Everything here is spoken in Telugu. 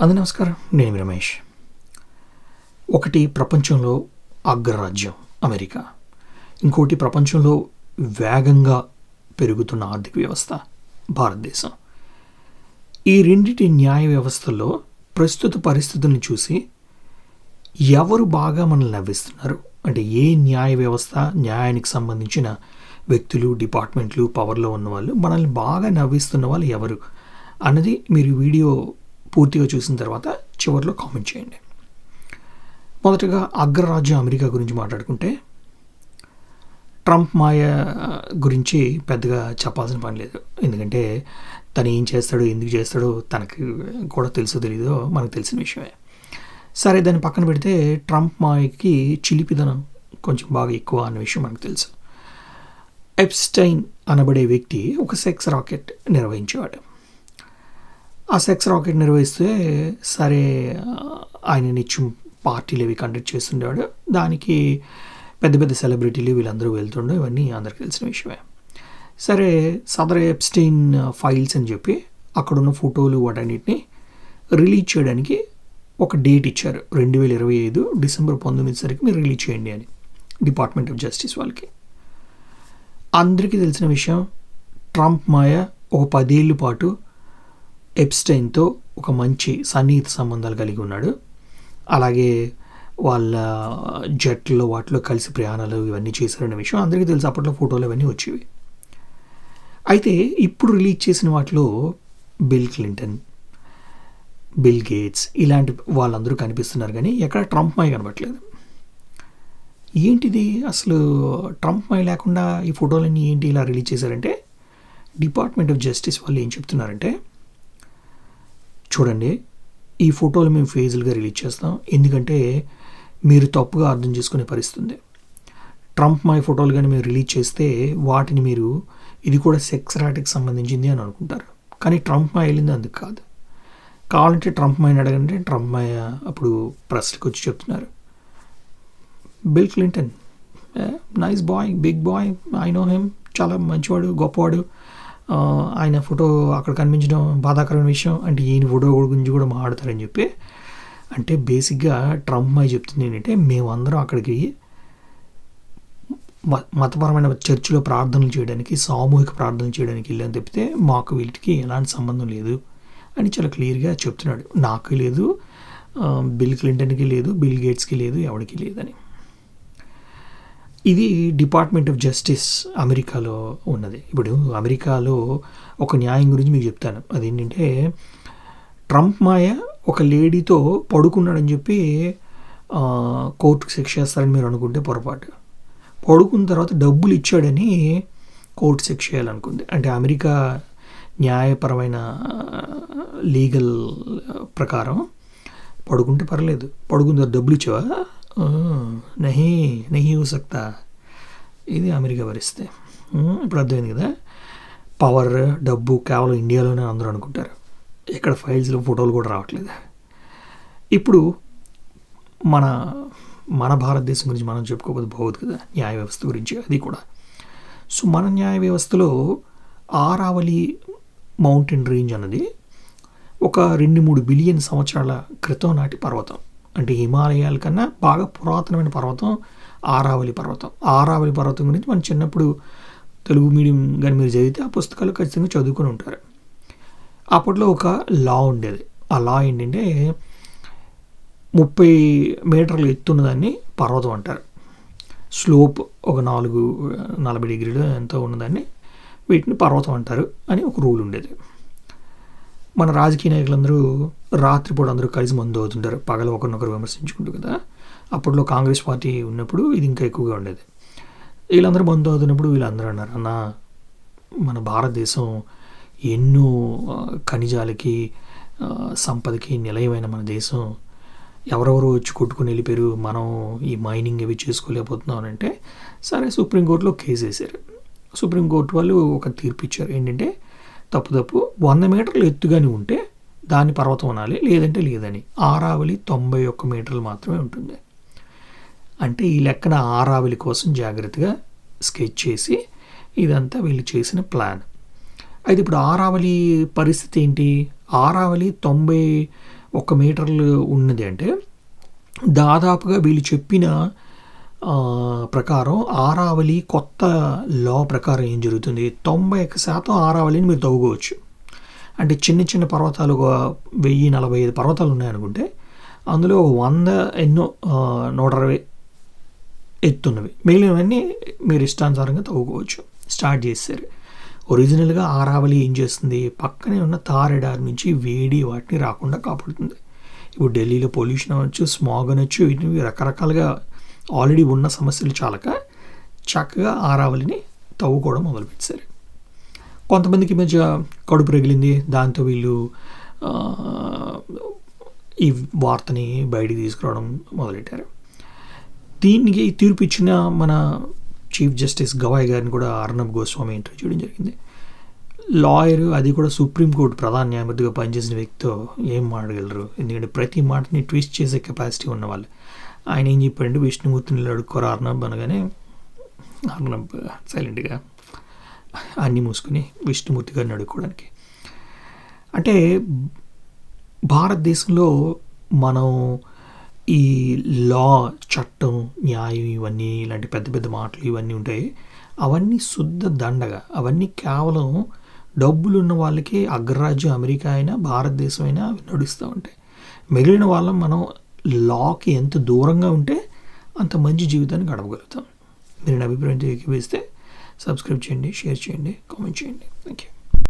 అది నమస్కారం. నేను రమేష్. ఒకటి ప్రపంచంలో అగ్రరాజ్యం అమెరికా. ఇంకోటి ప్రపంచంలో వేగంగా పెరుగుతున్న ఆర్థిక వ్యవస్థ భారతదేశం. ఈ రెండిటి న్యాయ వ్యవస్థల్లో ప్రస్తుత పరిస్థితులను చూసి ఎవరు బాగా మనల్ని నవ్విస్తున్నారు? అంటే ఏ న్యాయ వ్యవస్థ న్యాయానికి సంబంధించిన వ్యక్తులు డిపార్ట్మెంట్లు పవర్లో ఉన్న వాళ్ళు మనల్ని బాగా నవ్విస్తున్న వాళ్ళు ఎవరు? అన్నది మీరు వీడియో పూర్తిగా చూసిన తర్వాత చివరిలో కామెంట్ చేయండి. మొదటగా అగ్రరాజ్యం అమెరికా గురించి మాట్లాడుకుంటే ట్రంప్ మాయ గురించి పెద్దగా చెప్పాల్సిన పని లేదు. ఎందుకంటే తను ఏం చేస్తాడో ఎందుకు చేస్తాడో తనకి కూడా తెలుసో తెలీదో మనకు తెలిసిన విషయమే. సరే దాన్ని పక్కన పెడితే ట్రంప్ మాయకి చిలిపిదనం కొంచెం బాగా ఎక్కువ అన్న విషయం మనకు తెలుసు. ఎప్స్టైన్ అనబడే వ్యక్తి ఒక సెక్స్ రాకెట్ నిర్వహించేవాడు. ఆ సెక్స్ రాకెట్ నిర్వహిస్తే సరే ఆయన నిత్యం పార్టీలు అవి కండక్ట్ చేస్తుండేవాడు. దానికి పెద్ద పెద్ద సెలబ్రిటీలు వీళ్ళందరూ వెళ్తుండే ఇవన్నీ అందరికీ తెలిసిన విషయమే. సరే సదర్ ఎప్స్టైన్ ఫైల్స్ అని చెప్పి అక్కడున్న ఫోటోలు వాటన్నిటిని రిలీజ్ చేయడానికి ఒక డేట్ ఇచ్చారు. రెండు వేల ఇరవై ఐదు డిసెంబర్ పంతొమ్మిది సరికి మీరు రిలీజ్ చేయండి అని డిపార్ట్మెంట్ ఆఫ్ జస్టిస్ వాళ్ళకి. అందరికీ తెలిసిన విషయం ట్రంప్ మాయ ఒక పదేళ్ళ పాటు ఎప్స్టైన్తో ఒక మంచి సన్నిహిత సంబంధాలు కలిగి ఉన్నాడు. అలాగే వాళ్ళ జట్లో వాటిలో కలిసి ప్రయాణాలు ఇవన్నీ చేశారనే విషయం అందరికీ తెలుసు. అప్పట్లో ఫోటోలు ఇవన్నీ వచ్చేవి. అయితే ఇప్పుడు రిలీజ్ చేసిన వాటిలో బిల్ క్లింటన్ బిల్ గేట్స్ ఇలాంటి వాళ్ళందరూ కనిపిస్తున్నారు కానీ ఎక్కడ ట్రంప్ మై కనబట్లేదు ఏంటిది అసలు ట్రంప్ మై లేకుండా ఈ ఫోటోలన్నీ ఏంటి ఇలా రిలీజ్ చేశారంటే డిపార్ట్మెంట్ ఆఫ్ జస్టిస్ వాళ్ళు ఏం చెప్తున్నారంటే చూడండి ఈ ఫోటోలు మేము ఫేజులుగా రిలీజ్ చేస్తాం. ఎందుకంటే మీరు తప్పుగా అర్థం చేసుకునే పరిస్థితుంది. ట్రంప్ మై ఫోటోలు కానీ మేము రిలీజ్ చేస్తే వాటిని మీరు ఇది కూడా సెక్స్ రాటకి సంబంధించింది అని అనుకుంటారు. కానీ ట్రంప్ మై వెళ్ళింది అందుకు కాదు. కావాలంటే ట్రంప్ మైని అడగంటే ట్రంప్ మై అప్పుడు ప్రెస్కి వచ్చి చెప్తున్నారు. Bill Clinton nice boy big boy I know him చాలా మంచివాడు గొప్పవాడు. ఆయన ఫోటో అక్కడ కనిపించడం బాధాకరమైన విషయం. అంటే ఈయన ఫోటో గురించి కూడా మాట్లాడతారని చెప్పి. అంటే బేసిక్గా ట్రంప్ అయి చెప్తుంది ఏంటంటే మేమందరం అక్కడికి మతపరమైన చర్చిలో ప్రార్థనలు చేయడానికి సామూహిక ప్రార్థనలు చేయడానికి వెళ్ళని తప్పితే మాకు వీటికి ఎలాంటి సంబంధం లేదు అని చాలా క్లియర్గా చెప్తున్నాడు. నాకు లేదు బిల్ క్లింటన్కి లేదు బిల్ గేట్స్కి లేదు ఎవరికి లేదని. ఇది డిపార్ట్మెంట్ ఆఫ్ జస్టిస్ అమెరికాలో ఉన్నది. ఇప్పుడు అమెరికాలో ఒక న్యాయం గురించి మీకు చెప్తాను. అదేంటంటే ట్రంప్ మాయ ఒక లేడీతో పడుకున్నాడని చెప్పి కోర్టుకు శిక్ష చేస్తారని మీరు అనుకుంటే పొరపాటు. పడుకున్న తర్వాత డబ్బులు ఇచ్చాడని కోర్టు శిక్ష చేయాలనుకుంది అంటే అమెరికా న్యాయపరమైన లీగల్ ప్రకారం పడుకుంటే పర్లేదు. పడుకున్న తర్వాత డబ్బులు ఇచ్చావా? నహీ నహీ ఉసక్తా సక్తా. ఇది అమెరికా భరిస్తే ఇప్పుడు అర్థమైంది కదా. పవర్ డబ్బు కేవలం ఇండియాలోనే అందరూ అనుకుంటారు. ఇక్కడ ఫైల్స్లో ఫోటోలు కూడా రావట్లేదు. ఇప్పుడు మన మన భారతదేశం గురించి మనం చెప్పుకోకపోతే బాగోదు కదా. న్యాయ వ్యవస్థ గురించి అది కూడా. సో మన న్యాయ వ్యవస్థలో ఆరావళి మౌంటైన్ రేంజ్ అన్నది ఒక రెండు మూడు బిలియన్ సంవత్సరాల క్రితం నాటి పర్వతం. అంటే హిమాలయాల కన్నా బాగా పురాతనమైన పర్వతం ఆరావళి పర్వతం. ఆరావళి పర్వతం గురించి మనం చిన్నప్పుడు తెలుగు మీడియం కానీ మీరు చదివితే ఆ పుస్తకాలు ఖచ్చితంగా చదువుకొని ఉంటారు. అప్పట్లో ఒక లా ఉండేది. ఆ లా ఏంటంటే ముప్పై మీటర్లు ఎత్తున్న దాన్ని పర్వతం అంటారు. స్లోప్ ఒక నాలుగు నలభై డిగ్రీలు ఎంతో ఉన్నదాన్ని వీటిని పర్వతం అంటారు అని ఒక రూల్ ఉండేది. మన రాజకీయ నాయకులందరూ రాత్రిపూట అందరూ కలిసి మందు అవుతుంటారు. పగలు ఒకరినొకరు విమర్శించుకుంటూ కదా. అప్పట్లో కాంగ్రెస్ పార్టీ ఉన్నప్పుడు ఇది ఇంకా ఎక్కువగా ఉండేది. వీళ్ళందరూ మందు అవుతున్నప్పుడు వీళ్ళందరూ అన్నారు అన్న మన భారతదేశం ఎన్నో ఖనిజాలకి సంపదకి నిలయమైన మన దేశం. ఎవరెవరు వచ్చి కొట్టుకుని వెళ్ళిపోయారు. మనం ఈ మైనింగ్ అవి చేసుకోలేకపోతున్నాం అంటే సరే సుప్రీంకోర్టులో కేసు వేశారు. సుప్రీంకోర్టు వాళ్ళు ఒక తీర్పు ఇచ్చారు. ఏంటంటే తప్పు తప్పు వంద మీటర్లు ఎత్తుగాని ఉంటే దాన్ని పర్వతం అనాలి లేదంటే లేదని. ఆరావళి తొంభై ఒక్క మీటర్లు మాత్రమే ఉంటుంది. అంటే ఈ లెక్కన ఆరావళి కోసం జాగ్రత్తగా స్కెచ్ చేసి ఇదంతా వీళ్ళు చేసిన ప్లాన్. అయితే ఇప్పుడు ఆరావళి పరిస్థితి ఏంటి? ఆరావళి తొంభై ఒక్క మీటర్లు ఉన్నది అంటే దాదాపుగా వీళ్ళు చెప్పిన ప్రకారం ఆరావళి కొత్త లా ప్రకారం ఏం జరుగుతుంది? తొంభై ఒక్క శాతం ఆరావళిని మీరు తవ్వుకోవచ్చు. అంటే చిన్న చిన్న పర్వతాలు ఒక వెయ్యి నలభై ఐదు పర్వతాలు ఉన్నాయనుకుంటే అందులో వంద ఎన్నో నూట అరవై ఎత్తున్నవి. మిగిలినవన్నీ మీరు ఇష్టానుసారంగా తవ్వుకోవచ్చు. స్టార్ట్ చేశారు ఒరిజినల్గా ఆరావళి ఏం చేస్తుంది? పక్కనే ఉన్న తారెడారి నుంచి వేడి వాటిని రాకుండా కాపాడుతుంది. ఇప్పుడు ఢిల్లీలో పొల్యూషన్ అవ్వచ్చు స్మాగ్ అనొచ్చు వీటిని రకరకాలుగా ఆల్రెడీ ఉన్న సమస్యలు చాలక చక్కగా ఆరావళిని తవ్వుకోవడం మొదలుపెట్టారు. కొంతమందికి మధ్య కడుపు రగిలింది దాంతో వీళ్ళు ఈ వార్తని బయటికి తీసుకురావడం మొదలెట్టారు. దీనికి తీర్పు ఇచ్చిన మన చీఫ్ జస్టిస్ గవాయ్ గారిని కూడా అర్ణబ్ గోస్వామి ఇంటర్వ్యూ చేయడం జరిగింది. లాయర్ అది కూడా సుప్రీంకోర్టు ప్రధాన న్యాయమూర్తిగా పనిచేసిన వ్యక్తితో ఏం మాట్లాడగలరు? ఎందుకంటే ప్రతి మాటని ట్విస్ట్ చేసే కెపాసిటీ ఉన్నవాళ్ళు. ఆయన ఏం చెప్పాడంటే విష్ణుమూర్తిని అడుక్కోరు అర్ణబ్ అనగానే అర్ణబ్ సైలెంట్గా అన్నీ మూసుకుని విష్ణుమూర్తి గారిని అడుక్కోవడానికి. అంటే భారతదేశంలో మనం ఈ లా చట్టం న్యాయం ఇవన్నీ ఇలాంటి పెద్ద పెద్ద మాటలు ఇవన్నీ ఉంటాయి. అవన్నీ శుద్ధ దండగా. అవన్నీ కేవలం డబ్బులు ఉన్న వాళ్ళకి అగ్రరాజ్యం అమెరికా అయినా భారతదేశం అయినా అవి నడుస్తూ ఉంటాయి. మిగిలిన వాళ్ళం మనం లాకి ఎంత దూరంగా ఉంటే అంత మంచి జీవితాన్ని గడపగలుగుతాం. మీరు నా అభిప్రాయం తెలియజేస్తే సబ్స్క్రైబ్ చేయండి షేర్ చేయండి కామెంట్ చేయండి. Thank you